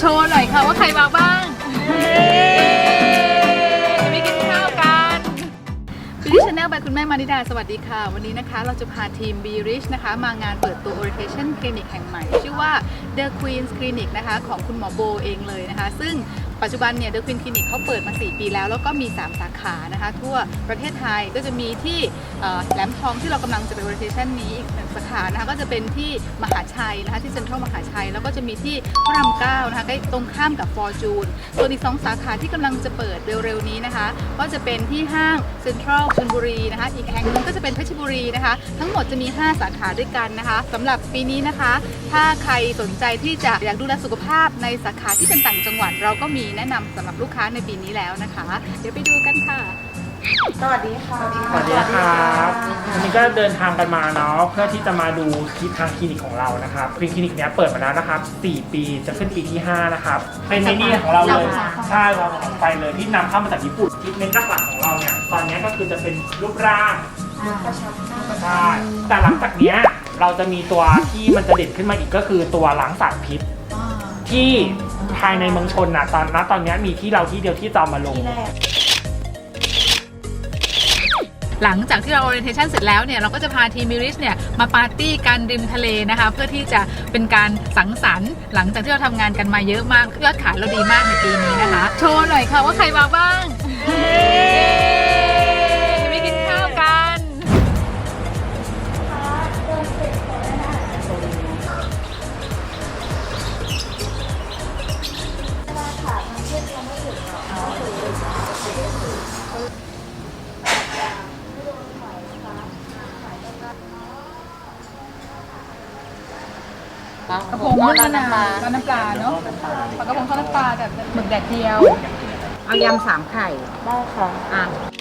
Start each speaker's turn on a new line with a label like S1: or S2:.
S1: โชว์หน่อยค่ะว่าใครมาบ้างไปกินข้าวกันคือที่ชแนลไปคุณแม่มานิดา สวัสดีค่ะ วันนี้นะคะเราจะพาทีม b Rich นะคะ มางานเปิดตัว Orientation Clinic แห่งใหม่ ชื่อว่า The Queen's Clinic นะคะ ของคุณหมอโบเองเลยนะคะ ซึ่งปัจจุบันเนี่ย The Queen Clinic เขาเปิดมา 4 ปีแล้ว แล้วก็มี 3 สาขานะคะ ทั่วประเทศไทยก็จะมีที่แหลมทองที่เรากำลังจะไป Orientation นี้อีกหนึ่งสาขานะคะก็จะเป็นที่มหาชัยนะคะที่เซ็นทรัลมหาชัย แล้วก็จะมีที่พระรามเก้านะคะใกล้ตรงข้ามกับ Fortune ส่วนอีก2สาขาที่กำลังจะเปิดเร็วๆนี้นะคะ ก็จะเป็นที่ห้างเซ็นทรัลชลบุรีนะคะ อีกแห่งหนึงก็จะเป็นเพชรบุรีนะคะ ทั้งหมดจะมี 5 สาขาด้วยกันนะคะสำหรับปีนี้นะคะ ถ้าใครสนใจที่จะอยากดูแลสุขภาพในสาขาที่เป็นต่างจังหวัด เราก็มีแนะนำสำหรับลูกค้าในปีนี้แล้วนะคะ เดี๋ยวไปดูกันค่ะ
S2: สวัสดีค่ะ
S3: สวัสดีครับวันนี้ก็เดินทางกันมาเนาะเพื่อที่จะมาดูที่ทางคลินิกของเรานะครับคลินิกเนี้ยเปิดมาแล้วนะครับ 4 ปีจะขึ้นปีที่ 5 นะครับ เป็นในนี่ของเราเลย
S1: สาขา
S3: ใช่เราของไปเลยที่นำเข้ามาจากญี่ปุ่นที่เน้นหลักๆของเราเนี่ยตอนเนี้ยก็คือจะเป็นรูปร่าง ใช่แต่หลังจากเนี้ย เราจะมีตัวที่มันจะเด่นขึ้นมาอีกก็คือตัวล้างสารพิษที่ภายในเมืองชนน่ะตอนณตอนเนี้ยมีที่เราที่เดียวที่จะเอามาลง
S2: ที่แรก
S1: หลังจากที่เรา orientation เสร็จแล้วเนี่ยเราก็จะพาทีมมิริชเนี่ยมาปาร์ตี้กันริมทะเลนะคะ เพื่อที่จะเป็นการสังสรรค์ หลังจากที่เราทำงานกันมาเยอะมากยอดขายเราดีมากในปีนี้นะคะ โชว์หน่อยค่ะว่าใครมาบ้าง กระพงนึ่งมะนาวกับน้ำปลาเนาะปลากระพงทอดน้ำปลากับหมึกแดดเดียว
S2: เอายำสามไข่
S4: ได้ค่ะ
S2: อะ